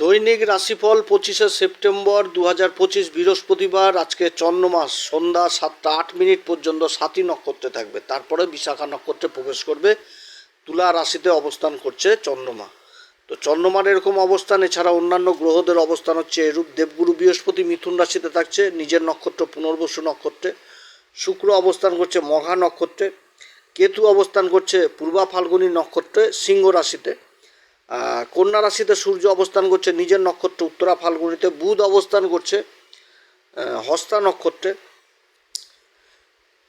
দৈনিক রাশিফল পঁচিশে সেপ্টেম্বর দু হাজার পঁচিশ বৃহস্পতিবার। আজকে চন্দ্রমাস, সন্ধ্যা সাতটা আট মিনিট পর্যন্ত সাতই নক্ষত্রে থাকবে। তারপরে বিশাখা নক্ষত্রে প্রবেশ করবে। তুলা রাশিতে অবস্থান করছে চন্দ্রমা। তো চন্দ্রমার এরকম অবস্থান, এছাড়া অন্যান্য গ্রহদের অবস্থান হচ্ছে এরূপ দেবগুরু বৃহস্পতি মিথুন রাশিতে থাকছে, নিজের নক্ষত্র পুনর্বসু নক্ষত্রে। শুক্র অবস্থান করছে মঘা নক্ষত্রে। কেতু অবস্থান করছে পূর্বা ফাল্গুনী নক্ষত্রে, সিংহ রাশিতে। কন্যা রাশিতে সূর্য অবস্থান করছে, নিজের নক্ষত্র উত্তরা ফাল্গুনিতে, বুধ অবস্থান করছে হস্তা নক্ষত্রে।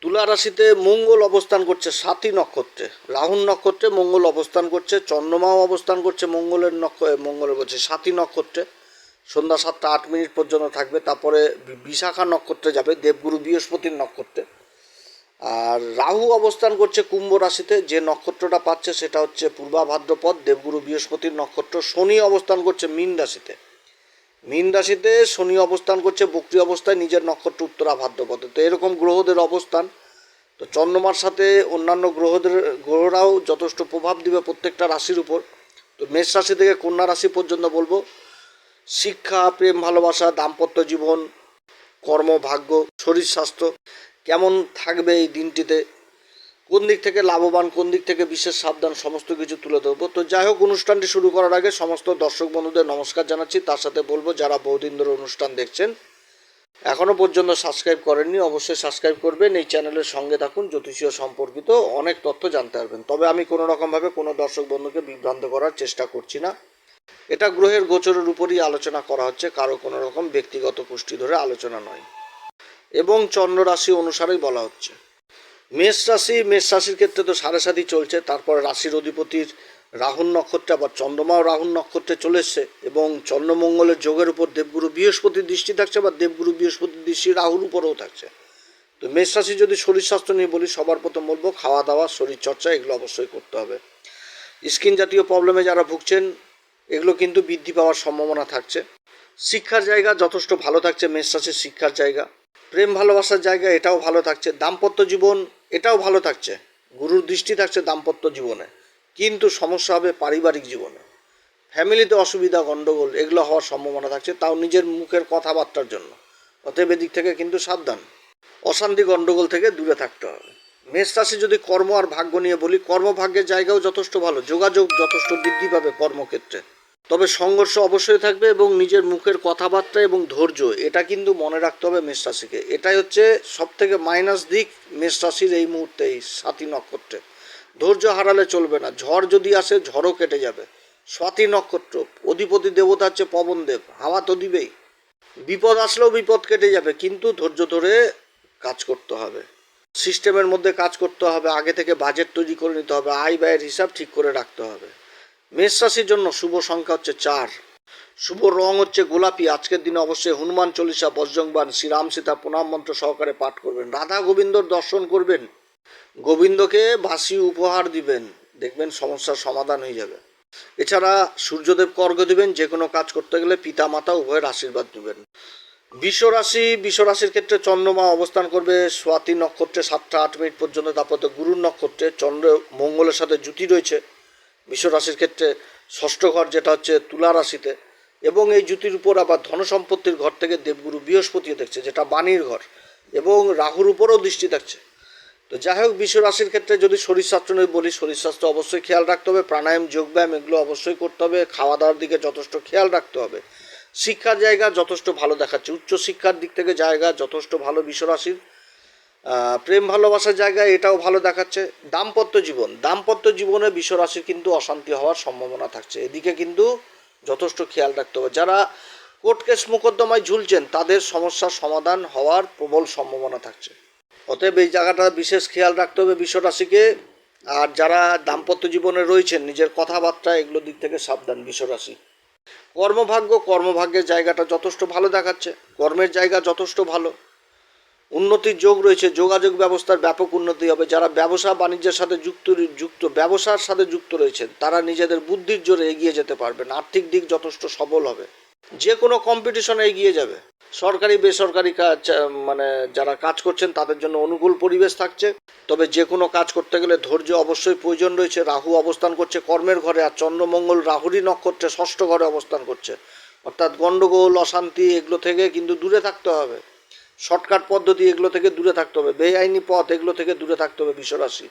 তুলা রাশিতে মঙ্গল অবস্থান করছে সাতই নক্ষত্রে। রাহুল নক্ষত্রে মঙ্গল অবস্থান করছে, চন্দ্রমাও অবস্থান করছে, মঙ্গলের নক্ষ মঙ্গলের বলছে সাতই নক্ষত্রে। সন্ধ্যা সাতটা আট মিনিট পর্যন্ত থাকবে, তারপরে বিশাখা নক্ষত্রে যাবে, দেবগুরু বৃহস্পতির নক্ষত্রে। আর রাহু অবস্থান করছে কুম্ভ রাশিতে, যে নক্ষত্রটা পাচ্ছে সেটা হচ্ছে পূর্বা ভাদ্রপদ, দেবগুরু বৃহস্পতির নক্ষত্র, শনি অবস্থান করছে মীন রাশিতে। মীন রাশিতে শনি অবস্থান করছে বক্রি অবস্থায়, নিজের নক্ষত্র উত্তরা ভাদ্রপদে। তো এরকম গ্রহদের অবস্থান। তো চন্দ্রমার সাথে অন্যান্য গ্রহদের, গ্রহরাও যথেষ্ট প্রভাব দিবে প্রত্যেকটা রাশির উপর। তো মেষ রাশি থেকে কন্যা রাশি পর্যন্ত বলব। শিক্ষা, প্রেম, ভালোবাসা, দাম্পত্য জীবন, কর্ম, ভাগ্য, শরীর স্বাস্থ্য কেমন থাকবে এই দিনটিতে? কোন দিক থেকে লাভবান, কোন দিক থেকে বিশেষ সাবধান, সমস্ত কিছু তুলে ধরবো। তো যাই হোক, অনুষ্ঠানটি শুরু করার আগে সমস্ত দর্শক বন্ধুদের নমস্কার জানাচ্ছি। তার সাথে বলব, যারা বহুদিন ধরে অনুষ্ঠান দেখছেন এখনও পর্যন্ত সাবস্ক্রাইব করেননি, অবশ্যই সাবস্ক্রাইব করবেন। এই চ্যানেলের সঙ্গে থাকুন, জ্যোতিষীয় সম্পর্কিত অনেক তথ্য জানতে পারবেন। তবে আমি কোনো রকমভাবে কোনো দর্শক বন্ধুকে বিভ্রান্ত করার চেষ্টা করছি না। এটা গ্রহের গোচরের উপরই আলোচনা করা হচ্ছে, কারও কোনো রকম ব্যক্তিগত পুষ্টি ধরে আলোচনা নয়। এবং চন্দ্র রাশি অনুসারেই বলা হচ্ছে। মেষ রাশি, মেষ রাশির ক্ষেত্রে তো সাড়ে সাতই চলছে, তারপর রাশির অধিপতির রাহুল নক্ষত্রে, আবার চন্দ্রমাও রাহুল নক্ষত্রে চলে এসছে এবং চন্দ্রমঙ্গলের যোগের উপর দেবগুরু বৃহস্পতির দৃষ্টি থাকছে বা দেবগুরু বৃহস্পতির দৃষ্টি রাহুর উপরেও থাকছে। তো মেষ রাশি যদি শরীর স্বাস্থ্য নিয়ে বলি, সবার প্রথম বলব খাওয়া দাওয়া শরীর চর্চা, এগুলো অবশ্যই করতে হবে। স্কিন জাতীয় প্রবলেমে যারা ভুগছেন, এগুলো কিন্তু বৃদ্ধি পাওয়ার সম্ভাবনা থাকছে। শিক্ষার জায়গা যথেষ্ট ভালো থাকছে, মেষ রাশির শিক্ষার জায়গা। প্রেম ভালোবাসার জায়গা এটাও ভালো থাকছে। দাম্পত্য জীবন এটাও ভালো থাকছে। গুরুর দৃষ্টি থাকছে দাম্পত্য জীবনে। কিন্তু সমস্যা হবে পারিবারিক জীবনে। ফ্যামিলিতে অসুবিধা গণ্ডগোল এগুলো হওয়ার সম্ভাবনা থাকছে। তাও নিজের মুখের কথাবার্তার জন্য। অতএব এদিক থেকে কিন্তু সাবধান। অশান্তি গণ্ডগোল থেকে দূরে থাকতে হবে। মেষ রাশি যদি কর্ম আর ভাগ্য নিয়ে বলি, কর্মভাগ্যের জায়গাও যথেষ্ট ভালো। যোগাযোগ যথেষ্ট বৃদ্ধি পাবে কর্মক্ষেত্রে। তবে সংঘর্ষ অবশ্যই থাকবে এবং নিজের মুখের কথাবার্তা এবং ধৈর্য, এটা কিন্তু মনে রাখতে হবে মেষ রাশিকে। এটাই হচ্ছে সব থেকে মাইনাস দিক মেষ রাশির এই মুহূর্তে, এই সাতী নক্ষত্রে। ধৈর্য হারালে চলবে না। ঝড় যদি আসে, ঝড়ও কেটে যাবে। স্বাতী নক্ষত্র, অধিপতি দেবতা হচ্ছে পবনদেব হাওয়া তো দিবেই। বিপদ আসলেও বিপদ কেটে যাবে, কিন্তু ধৈর্য ধরে কাজ করতে হবে। সিস্টেমের মধ্যে কাজ করতে হবে। আগে থেকে বাজেট তৈরি করে নিতে হবে। আয় ব্যয়ের হিসাব ঠিক করে রাখতে হবে। মেষ রাশির জন্য শুভ সংখ্যা হচ্ছে চার। শুভ রং হচ্ছে গোলাপি। আজকের দিনে অবশ্যই হনুমান চল্লিশা বজ্রংবান শ্রীরাম সীতা প্রণাম মন্ত্র সহকারে পাঠ করবেন। রাধা গোবিন্দর দর্শন করবেন। গোবিন্দকে বাসি উপহার দিবেন। দেখবেন সমস্যার সমাধান হয়ে যাবে। এছাড়া সূর্যদেব কর্গ দিবেন। যে কোনো কাজ করতে গেলে পিতা মাতা উভয়ের আশীর্বাদ দিবেন বিশ্বরাশি, বিশ্বরাশির ক্ষেত্রে চন্দ্রমা অবস্থান করবে। স্বাতি নক্ষত্রে সাতটা আট মিনিট পর্যন্ত, তারপর গুরুর নক্ষত্রে চন্দ্র মঙ্গলের সাথে জুতি রয়েছে। বিশ্বরাশির ক্ষেত্রে ষষ্ঠ ঘর যেটা হচ্ছে তুলা রাশিতে, এবং এই জুতির উপর আবার ধনসম্পত্তির ঘর থেকে দেবগুরু বৃহস্পতিও দেখছে, যেটা বাণীর ঘর, এবং রাহুর উপরেও দৃষ্টি থাকছে। তো যাই হোক রাশির ক্ষেত্রে যদি শরীর স্বাস্থ্য নিয়ে বলি, শরীর স্বাস্থ্য অবশ্যই খেয়াল রাখতে হবে, প্রাণায়াম যোগব্যায়াম এগুলো অবশ্যই করতে হবে খাওয়া দাওয়ার দিকে যথেষ্ট খেয়াল রাখতে হবে। শিক্ষার জায়গা যথেষ্ট ভালো দেখাচ্ছে উচ্চ শিক্ষার দিক থেকে জায়গা যথেষ্ট ভালো রাশির প্রেম ভালোবাসার জায়গা এটাও ভালো দেখাচ্ছে। দাম্পত্য জীবন। দাম্পত্য জীবনে বিশ্ব রাশির কিন্তু অশান্তি হওয়ার সম্ভাবনা থাকছে। এদিকে কিন্তু যথেষ্ট খেয়াল রাখতে হবে। যারা কোর্ট কেস মোকদ্দমায় ঝুলছেন, তাদের সমস্যার সমাধান হওয়ার প্রবল সম্ভাবনা থাকছে। অতএব এই জায়গাটা বিশেষ খেয়াল রাখতে হবে বিশ্বরাশিকে। আর যারা দাম্পত্য জীবনে রয়েছেন, নিজের কথাবার্তা, এগুলো দিক থেকে সাবধান বিশ্ব রাশি কর্মভাগ্য, কর্মভাগ্যের জায়গাটা যথেষ্ট ভালো দেখাচ্ছে। কর্মের জায়গা যথেষ্ট ভালো। উন্নতির যোগ রয়েছে, যোগাযোগ ব্যবস্থার ব্যাপক উন্নতি হবে। যারা ব্যবসা বাণিজ্যের সাথে যুক্ত যুক্ত, ব্যবসার সাথে যুক্ত রয়েছেন, তারা নিজেদের বুদ্ধির জোরে এগিয়ে যেতে পারবেন। আর্থিক দিক যথেষ্ট সবল হবে। যে কোনো কম্পিটিশনে এগিয়ে যাবে। সরকারি, বেসরকারি কাজ মানে যারা কাজ করছেন, তাদের জন্য অনুকূল পরিবেশ থাকছে। তবে যে কোনো কাজ করতে গেলে ধৈর্য অবশ্যই প্রয়োজন রয়েছে। রাহু অবস্থান করছে কর্মের ঘরে আর চন্দ্রমঙ্গল রাহুরই নক্ষত্রে ষষ্ঠ ঘরে অবস্থান করছে। অর্থাৎ গণ্ডগোল, অশান্তি, এগুলো থেকে কিন্তু দূরে থাকতে হবে। শর্টকাট পদ্ধতি এগুলো থেকে দূরে থাকতে হবে, বেআইনি পথ এগুলো থেকে দূরে থাকতে হবে বিশ্বরাশি।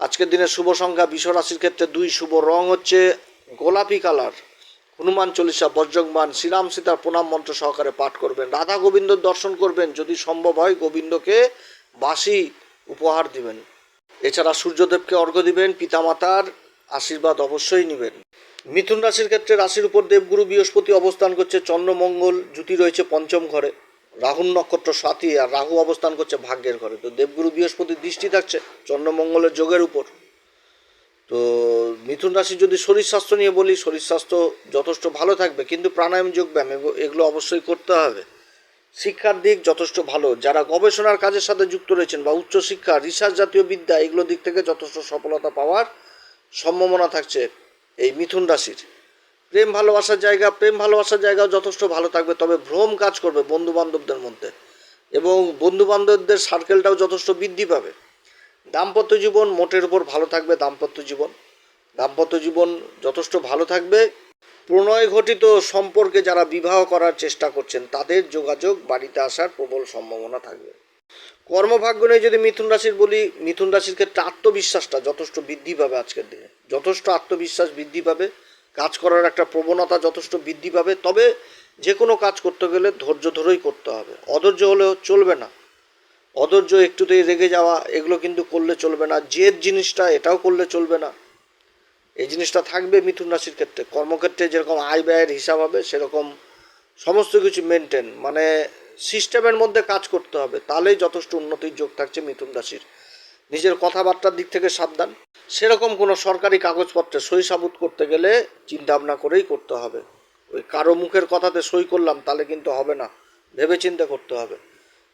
আজকের দিনের শুভ সংখ্যা বিশ্বরাশির ক্ষেত্রে দুই, শুভ রং হচ্ছে গোলাপি কালার। হনুমান চল্লিশা, বজ্রংবান, শ্রীরাম সীতার প্রণাম মন্ত্র সহকারে পাঠ করবেন, রাধা গোবিন্দর দর্শন করবেন, যদি সম্ভব হয় গোবিন্দকে বাসি উপহার দিবেন। এছাড়া সূর্যদেবকে অর্ঘ্য দিবেন, পিতামাতার আশীর্বাদ অবশ্যই নেবেন। মিথুন রাশির ক্ষেত্রে রাশির উপর দেবগুরু বৃহস্পতি অবস্থান করছে, চন্দ্রমঙ্গল জুতি রয়েছে পঞ্চম ঘরে। রাহুর নক্ষত্র সাথী আর রাহু অবস্থান করছে ভাগ্যের ঘরে। তো দেবগুরু বৃহস্পতির দৃষ্টি থাকছে চন্দ্রমঙ্গলের যোগের উপর। তো মিথুন রাশি যদি শরীর স্বাস্থ্য নিয়ে বলি, শরীর স্বাস্থ্য যথেষ্ট ভালো থাকবে, কিন্তু প্রাণায়াম, যোগব্যায়াম এগু- এগুলো অবশ্যই করতে হবে। শিক্ষার দিক যথেষ্ট ভালো। যারা গবেষণার কাজের সাথে যুক্ত রয়েছেন বা উচ্চশিক্ষা রিসার্চ জাতীয় বিদ্যা, এগুলো দিক থেকে যথেষ্ট সফলতা পাওয়ার সম্ভাবনা থাকছে এই মিথুন রাশির। প্রেম ভালোবাসার জায়গা, প্রেম ভালোবাসার জায়গাও যথেষ্ট ভালো থাকবে, তবে ভ্রম কাজ করবে বন্ধু বান্ধবদের মধ্যে এবং বন্ধু বান্ধবদের সার্কেলটাও যথেষ্ট বৃদ্ধি পাবে। দাম্পত্য জীবন মোটের উপর ভালো থাকবে, দাম্পত্য জীবন। দাম্পত্য জীবন যথেষ্ট ভালো থাকবে। প্রণয় ঘটিত সম্পর্কে যারা বিবাহ করার চেষ্টা করছেন, তাদের যোগাযোগ বাড়িতে আসার প্রবল সম্ভাবনা থাকবে। কর্মভাগ্য নিয়ে যদি মিথুন রাশির বলি, মিথুন রাশির ক্ষেত্রে আত্মবিশ্বাসটা যথেষ্ট বৃদ্ধি পাবে আজকের দিনে। যথেষ্ট আত্মবিশ্বাস বৃদ্ধি পাবে। কাজ করার একটা প্রবণতা যথেষ্ট বৃদ্ধি পাবে, তবে যে কোনো কাজ করতে গেলে ধৈর্য ধরেই করতে হবে। অধৈর্য হলেও চলবে না। অধৈর্য একটুতেই রেগে যাওয়া, এগুলো কিন্তু করলে চলবে না। জেদ জিনিসটা, এটাও করলে চলবে না। এই জিনিসটা থাকবে মিথুন রাশির ক্ষেত্রে। কর্মক্ষেত্রে যেরকম আয় ব্যয়ের হিসাব হবে, সেরকম সমস্ত কিছু মেনটেন মানে সিস্টেমের মধ্যে কাজ করতে হবে। তাহলেই যথেষ্ট উন্নতির যোগ থাকছে মিথুন রাশির। নিজের কথাবার্তার দিক থেকে সাবধান। সেরকম কোনো সরকারি কাগজপত্রে সই সাবুত করতে গেলে চিন্তা ভাবনা করেই করতে হবে। ওই কারও মুখের কথাতে সই করলাম, তাহলে কিন্তু হবে না। ভেবে চিন্তা করতে হবে।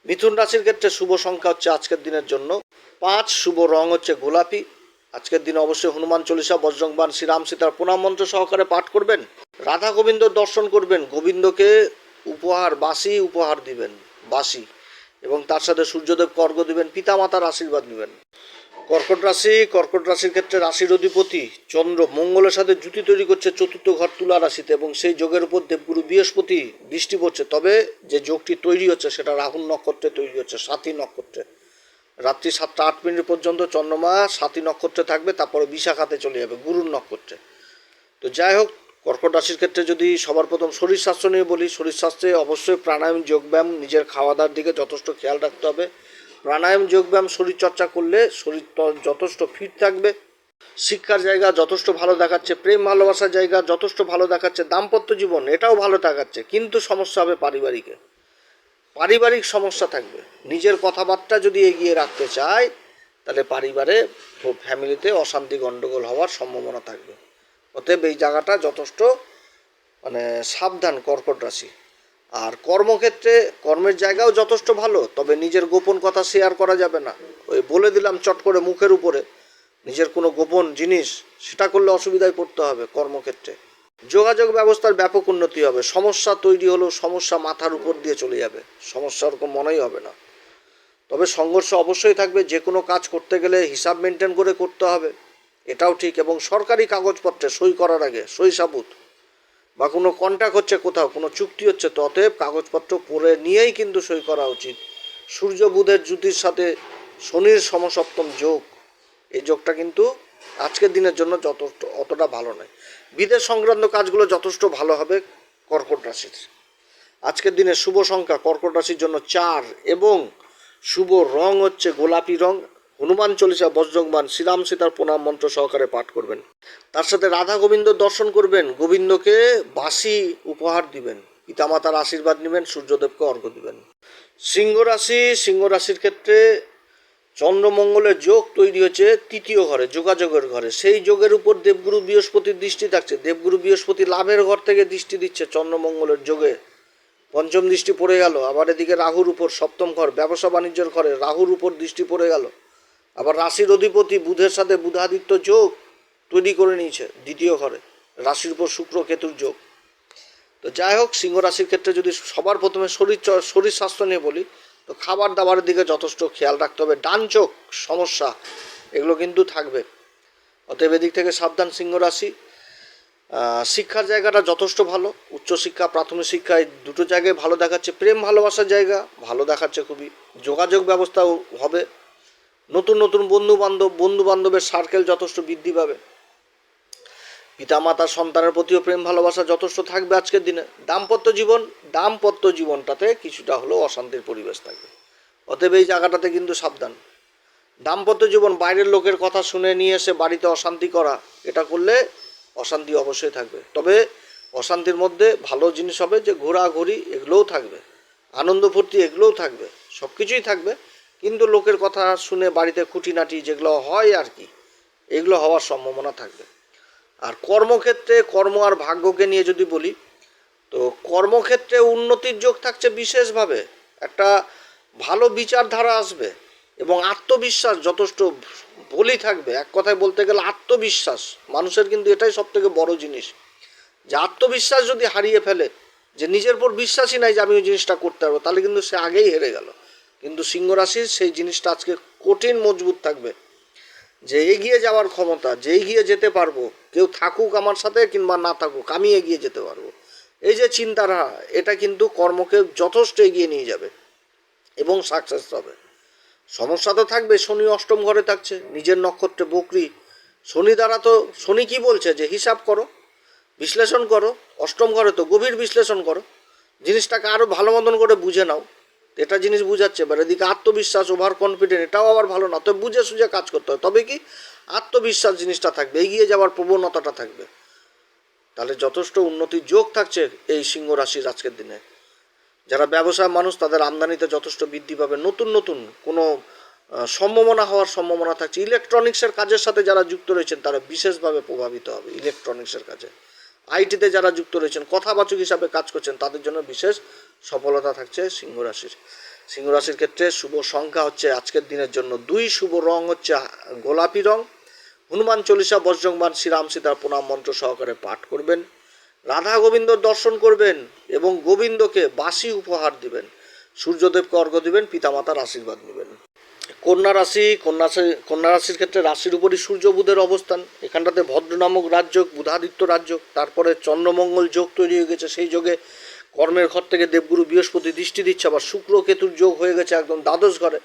মিথুন রাশির ক্ষেত্রে শুভ সংখ্যা হচ্ছে আজকের দিনের জন্য পাঁচ, শুভ রং হচ্ছে গোলাপি। আজকের দিনে অবশ্যই হনুমান চল্লিশা, বজ্রংবান, শ্রীরাম সীতার প্রণাম মন্ত্র সহকারে পাঠ করবেন। রাধা গোবিন্দ দর্শন করবেন। গোবিন্দকে উপহার, বাসি উপহার দিবেন, বাসি। এবং তার সাথে সূর্যদেব কর্গ দিবেন, পিতামাতার আশীর্বাদ নেবেন। কর্কট রাশি, কর্কট রাশির ক্ষেত্রে রাশির অধিপতি চন্দ্র মঙ্গলের সাথে জুতি তৈরি করছে, চতুর্থ ঘর তুলা রাশিতে এবং সেই যোগের উপর দেবগুরু বৃহস্পতি দৃষ্টি পড়ছে। তবে যে যোগটি তৈরি হচ্ছে সেটা রাহুল নক্ষত্রে তৈরি হচ্ছে, সাথী নক্ষত্রে। রাত্রি সাতটা আট মিনিট পর্যন্ত চন্দ্রমা সাথী নক্ষত্রে থাকবে, তারপরে বিশাখাতে চলে যাবে গুরুর নক্ষত্রে। তো যাই হোক, কর্কট রাশির ক্ষেত্রে যদি সবার প্রথম শরীর স্বাস্থ্য নিয়ে বলি, শরীর স্বাস্থ্যে অবশ্যই প্রাণায়াম, যোগব্যায়াম, নিজের খাওয়া দাওয়ার দিকে যথেষ্ট খেয়াল রাখতে হবে। প্রাণায়াম, যোগব্যায়াম শরীর চর্চা করলে শরীর যথেষ্ট ফিট থাকবে। শিক্ষার জায়গা যথেষ্ট ভালো দেখাচ্ছে, প্রেম ভালোবাসার জায়গা যথেষ্ট ভালো দেখাচ্ছে, দাম্পত্য জীবন এটাও ভালো দেখাচ্ছে, কিন্তু সমস্যা হবে পারিবারিকে। পারিবারিক সমস্যা থাকবে। নিজের কথাবার্তা যদি এগিয়ে রাখতে চায়, তাহলে পরিবারে ফ্যামিলিতে অশান্তি গণ্ডগোল হওয়ার সম্ভাবনা থাকবে। অতএব এই জায়গাটা যথেষ্ট মানে সাবধান কর্কট রাশি। আর কর্মক্ষেত্রে কর্মের জায়গাও যথেষ্ট ভালো, তবে নিজের গোপন কথা শেয়ার করা যাবে না। ওই বলে দিলাম চট করে মুখের উপরে, নিজের কোনো গোপন জিনিস, সেটা করলে অসুবিধায় পড়তে হবে কর্মক্ষেত্রে। যোগাযোগ ব্যবস্থার ব্যাপক উন্নতি হবে, সমস্যা তৈরি হলেও সমস্যা মাথার উপর দিয়ে চলে যাবে, সমস্যা ওরকম মনেই হবে না। তবে সংঘর্ষ অবশ্যই থাকবে, যে কোনো কাজ করতে গেলে হিসাব মেনটেন করে করতে হবে, এটাও ঠিক, এবং সরকারি কাগজপত্রে সই করার আগে, সই সাবুত। বা কোনো কন্ট্যাক্ট হচ্ছে কোথাও, কোনো চুক্তি হচ্ছে, তো কাগজপত্র পড়ে নিয়েই কিন্তু সই করা উচিত। সূর্য বুধের জ্যোতির সাথে শনির সমসপ্তম যোগ, এই যোগটা কিন্তু আজকের দিনের জন্য যথেষ্ট, অতটা ভালো নয়। বিদেশ সংক্রান্ত কাজগুলো যথেষ্ট ভালো হবে কর্কট রাশির। আজকের দিনে শুভ সংখ্যা কর্কট রাশির জন্য চার এবং শুভ রং হচ্ছে গোলাপি রং হনুমান চল্লিশা বজ্রংবান শ্রীরাম সীতার প্রণাম মন্ত্র সহকারে পাঠ করবেন। তার সাথে রাধা গোবিন্দ দর্শন করবেন। গোবিন্দকে বাসি উপহার দিবেন। পিতামাতার আশীর্বাদ নেবেন, সূর্যদেবকে অর্ঘ্য দিবেন। সিংহ রাশি সিংহ রাশির ক্ষেত্রে চন্দ্রমঙ্গলের যোগ তৈরি হচ্ছে তৃতীয় ঘরে, যোগাযোগের ঘরে। সেই যোগের উপর দেবগুরু বৃহস্পতির দৃষ্টি থাকছে। দেবগুরু বৃহস্পতি লাভের ঘর থেকে দৃষ্টি দিচ্ছে। চন্দ্রমঙ্গলের যোগে পঞ্চম দৃষ্টি পড়ে গেল। আবার এদিকে রাহুর উপর সপ্তম ঘর ব্যবসা বাণিজ্যের ঘরে রাহুর উপর দৃষ্টি পড়ে গেল। আবার রাশির অধিপতি বুধের সাথে বুধাদিত্য যোগ তৈরি করে নিয়েছে দ্বিতীয় ঘরে। রাশির উপর শুক্র কেতুর যোগ। তো যাই হোক, সিংহ রাশির ক্ষেত্রে যদি সবার প্রথমে শরীর শরীর স্বাস্থ্য নিয়ে বলি, তো খাবার দাবারের দিকে যথেষ্ট খেয়াল রাখতে হবে। ডান চোখ, সমস্যা, এগুলো কিন্তু থাকবে। অতএব এদিক থেকে সাবধান সিংহ রাশি। শিক্ষার জায়গাটা যথেষ্ট ভালো। উচ্চশিক্ষা, প্রাথমিক শিক্ষা, এই দুটো জায়গায় ভালো দেখাচ্ছে। প্রেম ভালোবাসার জায়গা ভালো দেখাচ্ছে খুবই। যোগাযোগ ব্যবস্থাও হবে। নতুন নতুন বন্ধু বান্ধব, বন্ধু বান্ধবের সার্কেল যথেষ্ট বৃদ্ধি পাবে। পিতামাতা সন্তানের প্রতিও প্রেম, ভালোবাসা যথেষ্ট থাকবে আজকের দিনে। দাম্পত্য জীবন, দাম্পত্য জীবনটাতে কিছুটা হলেও অশান্তির পরিবেশ থাকবে। অতএব এই জায়গাটাতে কিন্তু সাবধান। দাম্পত্য জীবন বাইরের লোকের কথা শুনে নিয়ে এসে বাড়িতে অশান্তি করা, এটা করলে অশান্তি অবশ্যই থাকবে। তবে অশান্তির মধ্যে ভালো জিনিস হবে যে ঘোরাঘুরি এগুলোও থাকবে। আনন্দ ফুর্তি এগুলোও থাকবে। সব কিছুই থাকবে। কিন্তু লোকের কথা শুনে বাড়িতে খুঁটিনাটি যেগুলো হয় আর কি, এগুলো হওয়ার সম্ভাবনা থাকবে। আর কর্মক্ষেত্রে কর্ম আর ভাগ্যকে নিয়ে যদি বলি, তো কর্মক্ষেত্রে উন্নতির যোগ থাকছে বিশেষভাবে। একটা ভালো বিচারধারা আসবে এবং আত্মবিশ্বাস যথেষ্ট বলি থাকবে। এক কথায় বলতে গেলে আত্মবিশ্বাস মানুষের কিন্তু এটাই সব থেকে বড় জিনিস। যে আত্মবিশ্বাস যদি হারিয়ে ফেলে, যে নিজের উপর বিশ্বাসই নাই যে আমি ওই জিনিসটা করতে পারব, তাহলে কিন্তু সে আগেই হেরে গেল। কিন্তু সিংহ রাশির সেই জিনিসটা আজকে কঠিন, মজবুত থাকবে। যে এগিয়ে যাওয়ার ক্ষমতা, যে এগিয়ে যেতে পারব, কেউ থাকুক আমার সাথে কিংবা না থাকুক, আমি এগিয়ে যেতে পারব। এই যে চিন্তাধারা এটা কিন্তু কর্মকে যথেষ্ট এগিয়ে নিয়ে যাবে এবং সাকসেস হবে। সমস্যা তো থাকবে, শনি অষ্টম ঘরে থাকছে, নিজের নক্ষত্রে বকরি। শনি দ্বারা তো, শনি কি বলছে? যে হিসাব করো, বিশ্লেষণ করো, অষ্টম ঘরে তো গভীর বিশ্লেষণ করো। জিনিসটাকে আরও ভালো মতন করে বুঝে নাও। এটা জিনিস বুঝাচ্ছে এবার এদিকে আত্মবিশ্বাস ওভার কনফিডেন্ট এটাও আবার ভালো না। তবে বুঝে সুঝে কাজ করতে হয় তবে কি? আত্মবিশ্বাস জিনিসটা থাকবে, এগিয়ে যাওয়ার প্রবণতাটা থাকবে। তাহলে যথেষ্ট উন্নতির যোগ থাকছে এই সিংহ রাশির আজকের দিনে। যারা ব্যবসায় মানুষ, তাদের আমদানিতে যথেষ্ট বৃদ্ধি পাবে। নতুন নতুন কোনো সম্ভাবনা হওয়ার সম্ভাবনা থাকছে। ইলেকট্রনিক্সের কাজের সাথে যারা যুক্ত রয়েছেন, তারা বিশেষভাবে প্রভাবিত হবে ইলেকট্রনিক্সের কাজে। আইটিতে যারা যুক্ত রয়েছেন কথাবাচক হিসাবে কাজ করছেন, তাদের জন্য বিশেষ সফলতা থাকছে সিংহ রাশির। সিংহ রাশির ক্ষেত্রে শুভ সংখ্যা হচ্ছে আজকের দিনের জন্য দুই। শুভ রং হচ্ছে গোলাপি রং। হনুমান চল্লিশা বজ্রংবান শ্রীরাম সীতার প্রণাম মন্ত্র সহকারে পাঠ করবেন। রাধা গোবিন্দর দর্শন করবেন এবং গোবিন্দকে বাসি উপহার দিবেন। সূর্যদেবকে অর্ঘ্য দিবেন, পিতামাতার আশীর্বাদ নেবেন। কন্যা রাশি, কন্যা কন্যা রাশির ক্ষেত্রে রাশির উপরই সূর্য বুধের অবস্থান। এখানটাতে ভদ্র নামক রাজ্য বুধাদিত্য রাজ্য তারপরে চন্দ্রমঙ্গল যোগ তৈরি হয়ে গেছে। সেই যোগে কর্মের ঘর থেকে দেবগুরু বৃহস্পতি দৃষ্টি দিচ্ছে, আবার শুক্র কেতুর যোগ হয়ে গেছে একদম দ্বাদশ ঘরে।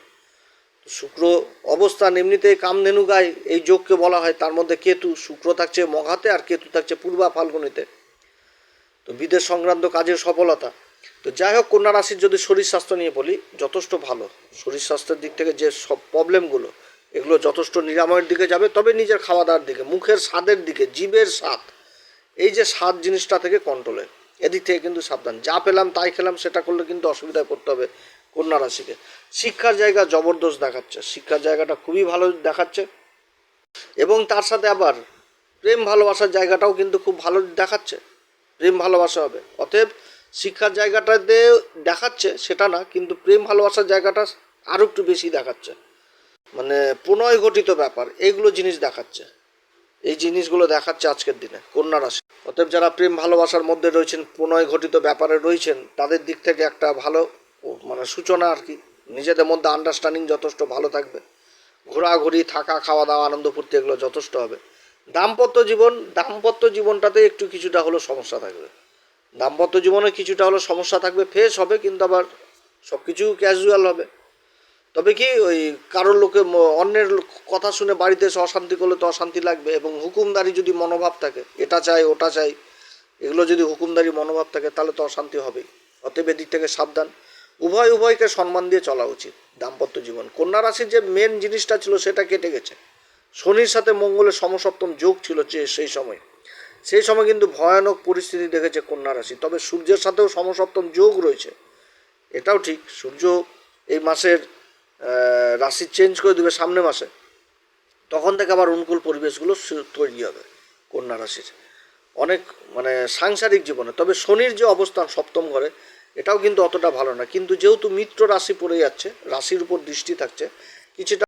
শুক্র অবস্থান এমনিতেই কামধেনু গায়ে এই যোগকে বলা হয়। তার মধ্যে কেতু, শুক্র থাকছে মঘাতে আর কেতু থাকছে পূর্বা ফাল্গুনিতে। তো বিদেশ সংক্রান্ত কাজের সফলতা। তো যাই হোক, কন্যা রাশির যদি শরীর স্বাস্থ্য নিয়ে বলি, যথেষ্ট ভালো। শরীর স্বাস্থ্যের দিক থেকে যে সব প্রবলেমগুলো এগুলো যথেষ্ট নিরাময়ের দিকে যাবে। তবে নিজের খাওয়া দাওয়ার দিকে, মুখের স্বাদের দিকে, জীবের স্বাদ। এই যে স্বাদ জিনিসটা থেকে কন্ট্রোলে এদিক থেকে কিন্তু সাবধান। যা পেলাম তাই খেলাম, সেটা করলে কিন্তু অসুবিধায় পড়তে হবে কন্যা রাশিকে। শিক্ষার জায়গা জবরদস্ত দেখাচ্ছে। শিক্ষার জায়গাটা খুবই ভালো দেখাচ্ছে। এবং তার সাথে আবার প্রেম ভালোবাসার জায়গাটাও কিন্তু খুব ভালো দেখাচ্ছে। প্রেম ভালোবাসা হবে। অতএব শিক্ষার জায়গাটাতে দেখাচ্ছে, সেটা না, কিন্তু প্রেম ভালোবাসার জায়গাটা আরও একটু বেশি দেখাচ্ছে। মানে প্রণয় ঘটিত ব্যাপার এইগুলো জিনিস দেখাচ্ছে। এই জিনিসগুলো দেখাচ্ছে আজকের দিনে কন্যা রাশি অতএব যারা প্রেম ভালোবাসার মধ্যে রয়েছেন প্রণয় ঘটিত ব্যাপারে রয়েছেন, তাদের দিক থেকে একটা ভালো মানে সূচনা আর কি। নিজেদের মধ্যে আন্ডারস্ট্যান্ডিং যথেষ্ট ভালো থাকবে। ঘোরাঘুরি, থাকা, খাওয়া দাওয়া, আনন্দ ফুর্তি এগুলো যথেষ্ট হবে। দাম্পত্য জীবন, দাম্পত্য জীবনটাতে একটু কিছুটা হলো সমস্যা থাকবে। দাম্পত্য জীবনে কিছুটা হলো সমস্যা থাকবে ফেস হবে, কিন্তু আবার সব কিছু ক্যাজুয়াল হবে। তবে কি ওই কারোর লোকে অন্যের কথা শুনে বাড়িতে এসে অশান্তি করলে তো অশান্তি লাগবে এবং হুকুমদারি যদি মনোভাব থাকে, এটা চাই, ওটা চাই, এগুলো যদি হুকুমদারি মনোভাব থাকে, তাহলে তো অশান্তি হবেই। অতএব এদিক থেকে সাবধান। উভয় উভয়কে সম্মান দিয়ে চলা উচিত দাম্পত্য জীবন। কন্যা রাশির যে মেন জিনিসটা ছিল, সেটা কেটে গেছে। শনির সাথে মঙ্গলের সমসপ্তম যোগ ছিল যে, সেই সময়। সেই সময় কিন্তু ভয়ানক পরিস্থিতি দেখেছে কন্যা রাশি। তবে সূর্যের সাথেও সমসপ্তম যোগ রয়েছে। এটাও ঠিক। সূর্য এই মাসের রাশি চেঞ্জ করে দেবে সামনে মাসে, তখন থেকে আবার অনুকূল পরিবেশগুলো তৈরি হবে কন্যা রাশির। অনেক মানে সাংসারিক জীবনে, তবে শনির যে অবস্থান সপ্তম ঘরে, এটাও কিন্তু অতটা ভালো না। কিন্তু যেহেতু মিত্র রাশি পড়ে যাচ্ছে, রাশির উপর দৃষ্টি থাকছে, কিছুটা